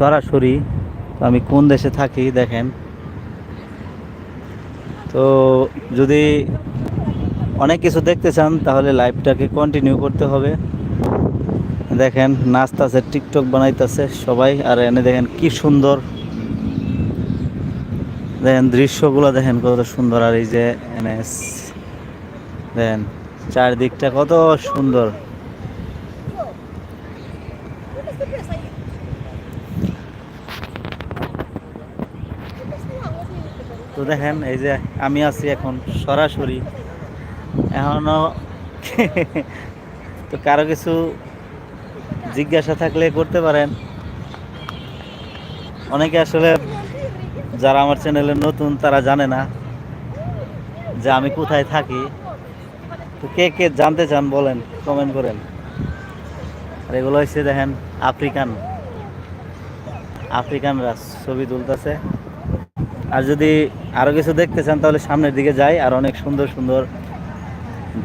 সরাসরি আমি কোন দেশে থাকি দেখেন। তো যদি অনেক কিছু দেখতে চান, তাহলে লাইভটাকে কন্টিনিউ করতে হবে। দেখেন, নাচতাছে, টিকটক বানাইতেছে সবাই, আর এনে দেখেন কি সুন্দর। দেখেন, দৃশ্যগুলো দেখেন কত সুন্দর, আর এই যে এনে দেখেন, চারদিকটা কত সুন্দর। দেখেন, এই যে আমি আছি এখন সরাসরি। এখনও তো কারও কিছু জিজ্ঞাসা থাকলে করতে পারেন। অনেকে আসলে যারা আমার চ্যানেলে নতুন, তারা জানে না যে আমি কোথায় থাকি। তো কে কে জানতে চান বলেন কমেন্ট করেন। আর এগুলো হচ্ছে দেখেন, আফ্রিকান। আফ্রিকানরা ছবি তুলতেছে। আর যদি আরও কিছু দেখতে চান, তাহলে সামনের দিকে যাই, আর অনেক সুন্দর সুন্দর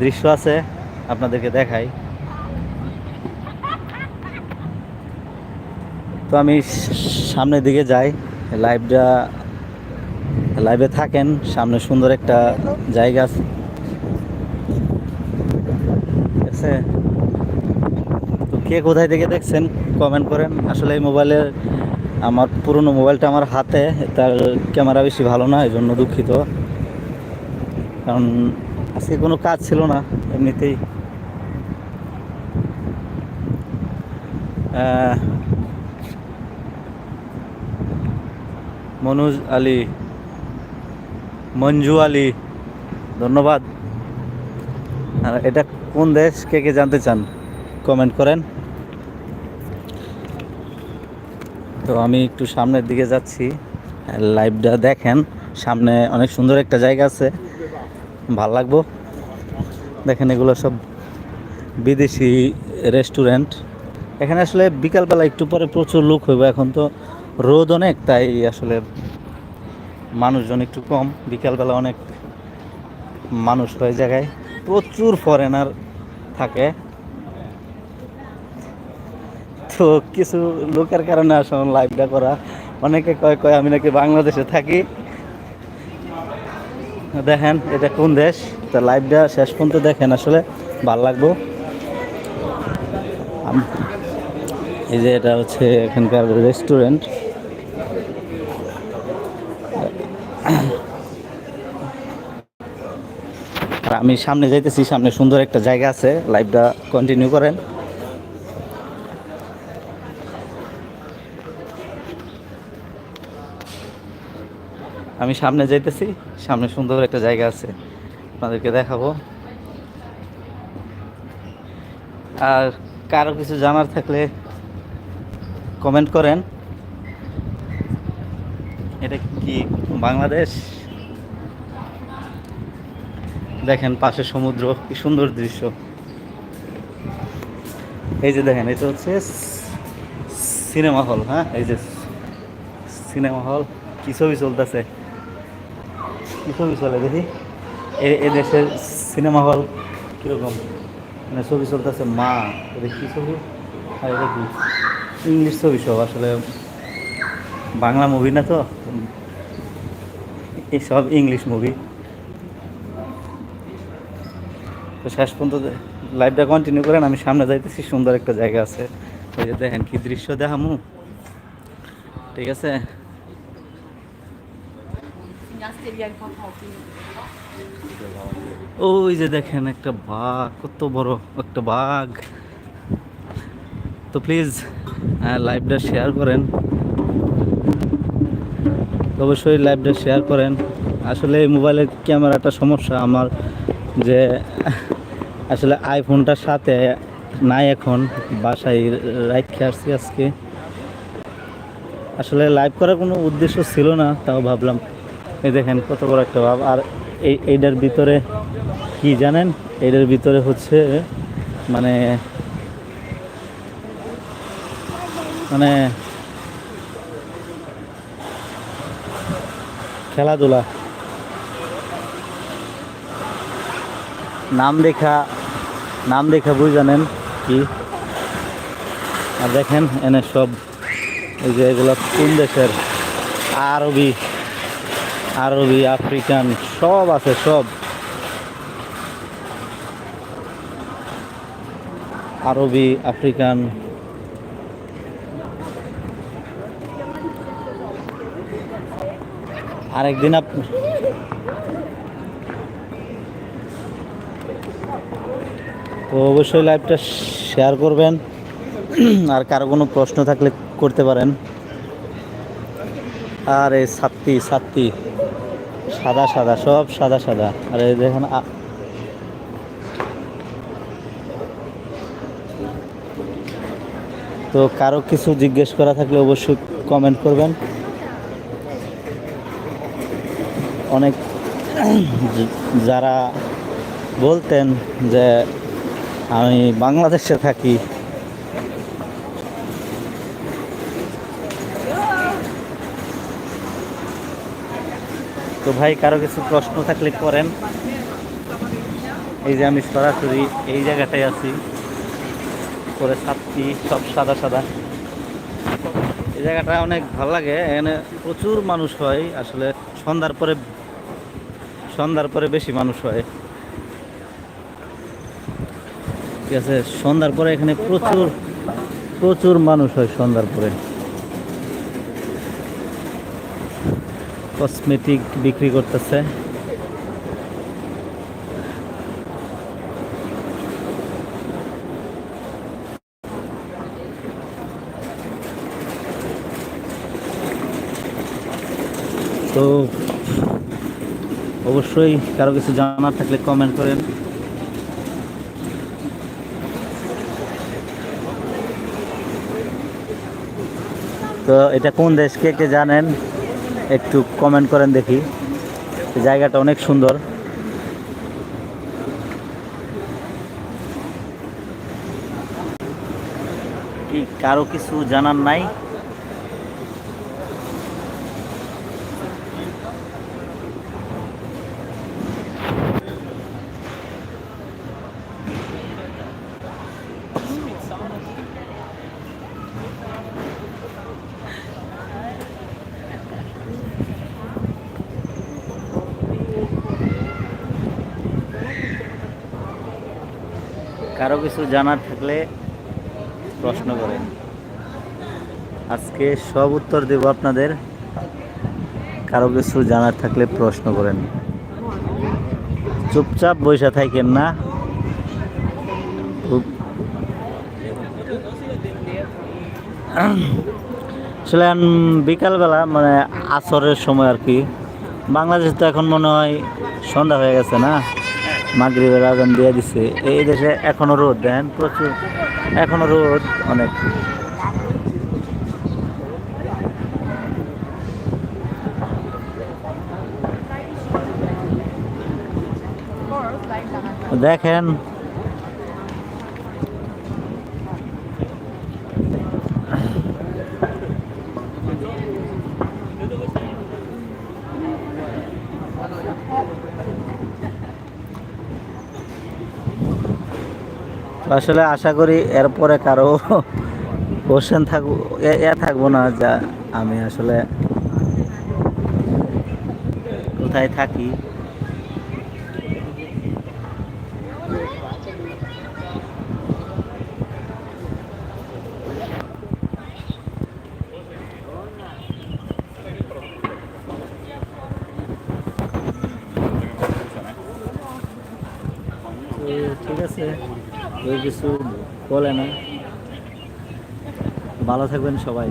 দৃশ্য আছে, আপনাদেরকে দেখাই। তো আমি সামনের দিকে যাই, লাইভটা, লাইভে থাকেন, সামনে সুন্দর একটা জায়গা আছে। ঠিক আছে? তো কে কোথায় থেকে দেখছেন কমেন্ট করেন। আসলে এই মোবাইলের আমার পুরনো মোবাইলটা আমার হাতে, তার ক্যামেরা বেশি ভালো না এই জন্য দুঃখিত। কারণ আজকে কোনো কাজ ছিল না, এমনিতেই। মনোজ আলী, মঞ্জু আলী, ধন্যবাদ। আর এটা কোন দেশ, কে কে জানতে চান, কমেন্ট করেন। তো আমি একটু সামনের দিকে যাচ্ছি। লাইভটা দেখেন, সামনে অনেক সুন্দর একটা জায়গা আছে। ভালো লাগবো। দেখেন এগুলো সব বিদেশি রেস্টুরেন্ট এখানে আসলে বিকালবেলা একটু পরে প্রচুর লোক হইব এখন তো। রোদ অনেক, তাই আসলে মানুষজন একটু কম। বিকালবেলা অনেক মানুষ হয় জায়গায়। প্রচুর ফরেনার থাকে। তো কিছু লোকের কারণে আসলে লাইভটা করা। অনেকে কয় কয়, আমি নাকি বাংলাদেশে থাকি। দেখেন, এটা কোন দেশ? তা লাইভটা শেষ পর্যন্ত দেখেন আসলে, ভালো লাগবো। এই যে এটা হচ্ছে এখানকার রেস্টুরেন্ট আর আমি সামনে যাইতেছি, সামনে সুন্দর একটা জায়গা আছে। লাইভটা কন্টিনিউ করেন। আমি সামনে যাইতেছি, সামনে সুন্দর একটা জায়গা আছে, আপনাদেরকে দেখাবো। আর কারও কিছু জানার থাকলে কমেন্ট করেন। এটা কি বাংলাদেশ? দেখেন পাশে সমুদ্র, কি সুন্দর দৃশ্য। এই যে দেখেন, এটা হচ্ছে সিনেমা হল হ্যাঁ? এই যে সিনেমা হল, কি ছবি চলতেছে? ছবি চলে দেখি এ- এ দেশের সিনেমা হল কীরকম? মানে ছবি চলতেছে মা এটা কি ছবি? আর এটা কি? ইংলিশ ছবি সব, আসলে বাংলা মুভি না তো? এই সব ইংলিশ মুভি তো শেষ পর্যন্ত লাইভটা কন্টিনিউ করেন, আমি সামনে যাইতেছি, সুন্দর একটা জায়গা আছে। ওই যে দেখেন কি দৃশ্য দেখামু। ঠিক আছে? ওই যে দেখেন একটা বাঘ, কত বড় একটা বাঘ। তো প্লিজ লাইভটা শেয়ার করেন। অবশ্যই লাইভটা শেয়ার করেন। আসলে মোবাইলের ক্যামেরাটা সমস্যা আমার যে, আসলে আইফোনটার সাথে নাই এখন, বাসায় রাখতে আসছি আজকে। আসলে লাইভ করার কোনো উদ্দেশ্য ছিল না, তাও ভাবলাম এই দেখেন কত বড় একটা ভাব। আর এই এইটার ভিতরে কি জানেন? এটার ভিতরে হচ্ছে মানে মানে খেলাধুলা। নাম দেখা নাম দেখা বুঝ জানেন কি? আর দেখেন, এনে সব, এই যে এগুলো কোন দেশের? আরবি। আরবি, আফ্রিকান, সব আছে, সব। আরবি, আফ্রিকান। আরেকদিন আপ তো অবশ্যই লাইভটা শেয়ার করবেন। আর কারও কোনো প্রশ্ন থাকলে করতে পারেন। আর এই সাত্তি সাত্তি সাদা সাদা, সব সাদা সাদা। আর এই দেখেন তো কারও কিছু জিজ্ঞেস করা থাকলে অবশ্যই কমেন্ট করবেন। অনেক যারা বলতেন যে আমি বাংলাদেশে থাকি তো ভাই কারও কিছু প্রশ্ন থাকলে করেন। এই যে আমি সরাসরি এই জায়গাটায় আছি। করে ছাত্রী সব সাদা সাদা। এই জায়গাটা অনেক ভালো লাগে, এখানে প্রচুর মানুষ হয়, আসলে সন্ধ্যার পরে সন্ধ্যার পরে বেশি মানুষ হয়। ঠিক আছে, সন্ধ্যার পরে এখানে প্রচুর প্রচুর মানুষ হয় সন্ধ্যার পরে। কসমেটিক বিক্রি করতেছে। তো অবশ্যই কারও কিছু জানার থাকলে কমেন্ট করেন। তো এটা কোন দেশ? কে কে জানেন? একটু কমেন্ট করেন দেখি। জায়গাটা অনেক সুন্দর। কি কারও কিছু জানার নাই? কারও কিছু জানার থাকলে প্রশ্ন করেন। আজকে সব উত্তর দেব আপনাদের। কারও কিছু জানার থাকলে প্রশ্ন করেন। চুপচাপ বসে থাকেন না। আসলে বিকালবেলা মানে আসরের সময় আর কি। বাংলাদেশ তো এখন মনে হয় সন্ধ্যা হয়ে গেছে না? মাগরিবের আজান দিয়ে দিছে। এই দেশে এখনও রোদ দেন? প্রচুর। এখনও রোদ অনেক। দেখেন আসলে আশা করি এরপরে কারও কোশ্চেন থাকব এ থাকব না যা আমি আসলে কোথায় থাকি। ঠিক আছে। কেউ কিছু বলে না। ভালো থাকবেন সবাই।